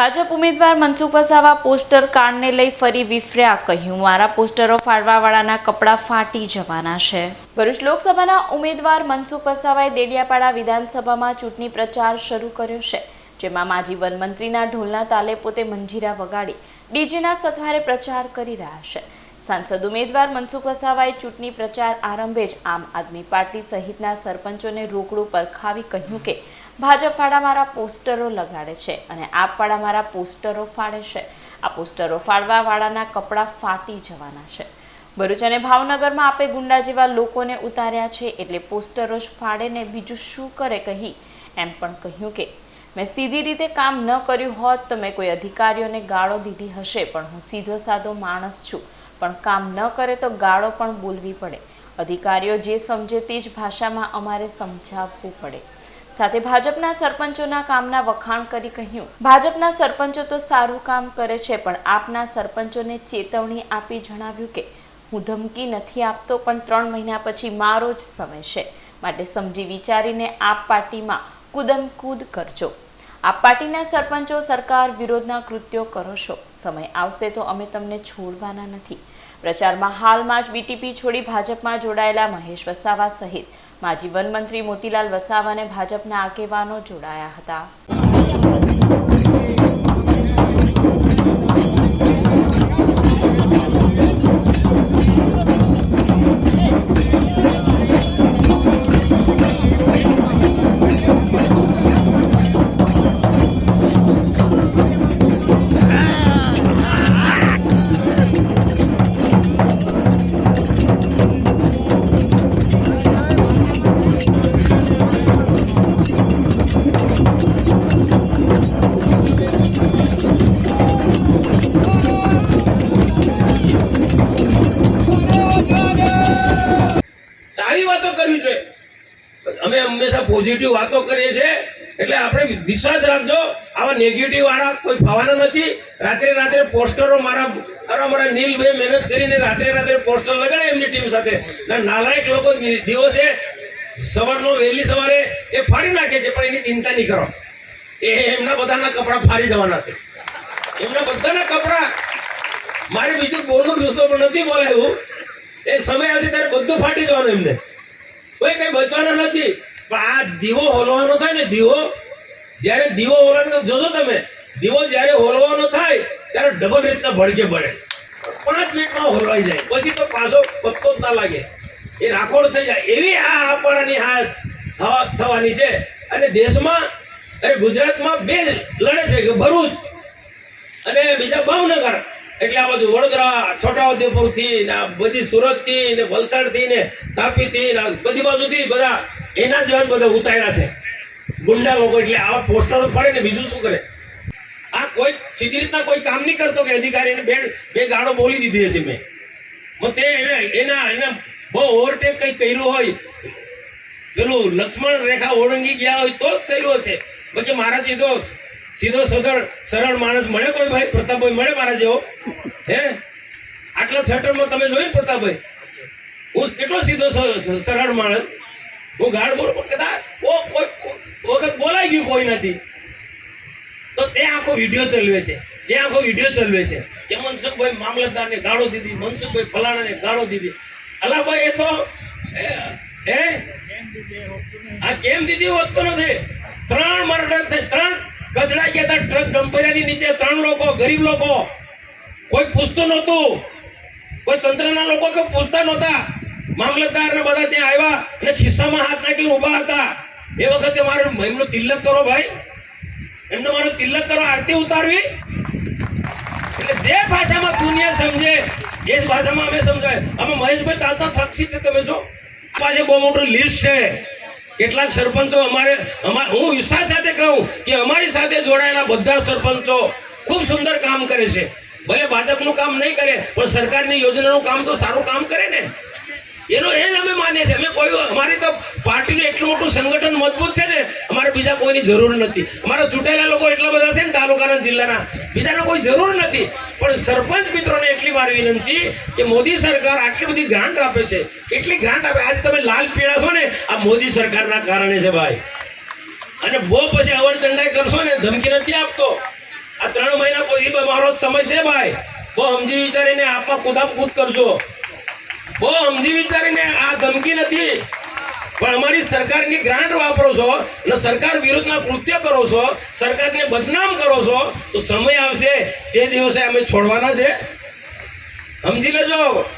ભાજપ ઉમેદવાર મનસુખ વસાવા પોસ્ટર કાર્ડને લઈ ફરી વિફર્યા કહ્યું. મારા પોસ્ટરો ફાડવાવાળાના કપડાં ફાટી જવાના છે. ભરૂચ લોકસભાના ઉમેદવાર મનસુખ વસાવાએ દેડિયાપાડા વિધાનસભામાં ચૂંટણી પ્રચાર શરૂ કર્યો છે, જેમાં માજી વનમંત્રીના ઢોલના તાલે પોતે મંજીરા વગાડી ડીજેના સથવારે પ્રચાર કરી રહ્યા છે. સાંસદ ઉમેદવાર મનસુખ વસાવાએ ચૂંટણી પ્રચાર આરંભે જ આમ આદમી પાર્ટી સહિતના સરપંચોને રોકડું પરખાવી કહ્યું કે ભાજપ વાળા મારા પોસ્ટરો લગાડે છે અને આપ વાળા મારા પોસ્ટરો ફાડે છે. આ પોસ્ટરો ફાડવા વાળાના કપડાં ફાટી જવાના છે. ભરૂચ અને ભાવનગરમાં આપે ગુંડા જેવા લોકોને ઉતાર્યા છે એટલે પોસ્ટરો જ ફાડે ને બીજું શું કરે કહી? એમ પણ કહ્યું કે, મેં સીધી રીતે કામ ન કર્યું હોત તો મેં કોઈ અધિકારીઓને ગાળો દીધી હશે, પણ હું સીધો સાધો માણસ છું. પણ કામ ન કરે તો ગાળો પણ બોલવી પડે. અધિકારીઓ જે સમજે તે જ ભાષામાં અમારે સમજાવવું પડે. સાથે ભાજપના સરપંચોના કામના વખાણ કરી કહ્યું. ભાજપના સરપંચો તો સારું કામ કરે છે, પણ આપના સરપંચોને ચેતવણી આપી જણાવ્યું કે, હું ધમકી નથી આપતો, પણ ત્રણ મહિના પછી મારો જ સમય છે. માટે સમજી વિચારીને આપ પાર્ટીમાં કુદમ કૂદ કરજો. આપ પાર્ટીના સરપંચો સરકાર વિરોધના કૃત્યો કરો છો. સમય આવશે તો અમે તમને છોડવાના નથી. પ્રચારમાં હાલમાં જ બીટીપી છોડી ભાજપમાં જોડાયેલા મહેશ વસાવા સહિત માજી વનમંત્રી મોતીલાલ વસાવા અને ભાજપના આગેવાનો જોડાયા હતા. હંમેશા પોઝિટિવ વાતો કરીએ છીએ, એટલે આપણે વિશ્વાસ રાખજો, આવા નેગેટિવ વાળા કોઈ ફાવાના નથી. રાત્રે રાત્રે પોસ્ટરો મારા અરે મારા નીલભાઈ મહેનત કરીને રાત્રે રાત્રે પોસ્ટર લગાડે એમની ટીમ સાથે. નાલાયક લોકો દિવસે સવારનો વહેલી સવારે એ ફાડી નાખે છે, પણ એની ચિંતા નહીં કરો. એ એમના બધાના કપડાં ફાડી જવાના છે. એમના બધાના કપડાં. મારે બીજું બોલવું જોતો પણ નથી બોલાયું એ સમય આવશે ત્યારે બધું ફાટી જવાનું એમને. કોઈ કંઈ બચવાના નથી. પણ આ દીવો હોલવાનો થાય ને દીવો? જ્યારે દીવો હોલવાનો જોજો તમે, દીવો જ્યારે હોલવાનો થાય, ત્યારે ડબલ રીતના ભડકે ભળે પાંચ મિનિટમાં હોલવાઈ જાય. પછી તો પાછો પત્તો જ ના લાગે. એ રાખોડ થઈ જાય. એવી આ આપણાની હાથ થવાની છે. અને દેશમાં અરે ગુજરાતમાં બે લડે છે કે ભરૂચ અને બીજા ભાવનગર. એટલે આ બધું વડોદરા, છોટાઉદેપુરથી ને આ બધી સુરતથી ને વલસાડથી ને તાપીથી ને બધી બાજુથી બધા એના જેવા બધા ઉતાર્યા છે. ગુંડા લોકો એટલે આવા પોસ્ટરો પડે ને બીજું શું કરે? આ કોઈ સીધી રીતના કોઈ કામ નહીં કરતો કે અધિકારીને બે બે ગાળો બોલી દીધી હશે મેં. તે એને એના બહુ ઓવરટેક કઈ કર્યું હોય, પેલું લક્ષ્મણ રેખા ઓળંગી ગયા હોય તો જ કર્યું હશે. પછી મારા સીધો સીધો સદર સરળ માણસ મળે કોઈ ભાઈ? પ્રતાપભાઈ મળે મારા જેવો? હે? આટલા છટરમાં તમે જોયું પ્રતાપભાઈ? હું કેટલો સીધો સરળ માણસ? હું ગાઢ બોલું પણ કદાચ વખત બોલાઈ ગયું કોઈ નથી. તો તે આખો વીડિયો ચલવે છે. તે આખો વીડિયો ચલવે છે. કે મનસુખભાઈ મામલતદારને ગાળો દીધી, મનસુખભાઈ ફલાણાને ગાળો દીધી. અલા ભાઈ એ તો હે? આ કેમ દીધી વધતો નથી? ત્રણ મર્ડર થઈ ત્રણ કચડા ગયા હતા ટ્રક ડમ્પરિયાની નીચે, ત્રણ લોકો, ગરીબ લોકો. કોઈ પૂછતું નહોતું. કોઈ તંત્રના લોકો કે પૂછતા નહોતા. મામલતદાર ને બધા ત્યાં આવ્યા અને ખિસ્સામાં હાથ નાખીને ઊભા હતા. એ વખતે મારે એમનો તિલક કરો ભાઈ. એમનો મારો તિલક કરો, આરતી ઉતારવી. એટલે જે ભાષામાં દુનિયા સમજે, એ જ ભાષામાં અમે સમજાય અમે મહેશભાઈ તાતના સાક્ષી છે, તમે જો. પાસે બહુ મોટું લિસ્ટ છે. કેટલાક સરપંચો અમારે, અમા- હું વિશ્વાસ સાથે કહું કે અમારી સાથે જોડાયેલા બધા સરપંચો ખૂબ સુંદર કામ કરે છે. ભલે ભાજપનું કામ નહીં કરે, પણ સરકારની યોજનાનું કામ તો સારું કામ કરે ને. એનો એ જ અમે માનીએ છીએ. અમે કોઈ અમારી તો પાર્ટીનું એટલું મોટું સંગઠન મજબૂત છે ને, અમારે બીજા કોઈની જરૂર નથી. અમારા ચૂંટાયેલા લોકો એટલા બધા છે ને તાલુકાના જિલ્લાના. બીજાને કોઈ જરૂર નથી. પણ સરપંચ મિત્રોને એટલી મારી વિનંતી કે મોદી સરકાર આટલી બધી ગ્રાન્ટ આપે છે. એટલી ગ્રાન્ટ આપે? આજે તમે લાલ પીળા છો ને, આ મોદી સરકારના કારણે છે ભાઈ. અને બહુ પછી અવર ચંડાઈ કરશો ને, ધમકી નથી આપતો. આ ત્રણ મહિના પછી મારો સમય છે ભાઈ. બહુ સમજી વિચારીને આપમાં કુદામ કૂદ કરજો. બહુ સમજી વિચારીને આ ધમકી નથી. પણ અમારી સરકારની ગ્રાન્ટ વાપરો છો અને સરકાર વિરુદ્ધના કૃત્ય કરો છો, સરકારને બદનામ કરો છો, તો સમય આવશે. તે દિવસે અમે છોડવાના છે. સમજી લેજો.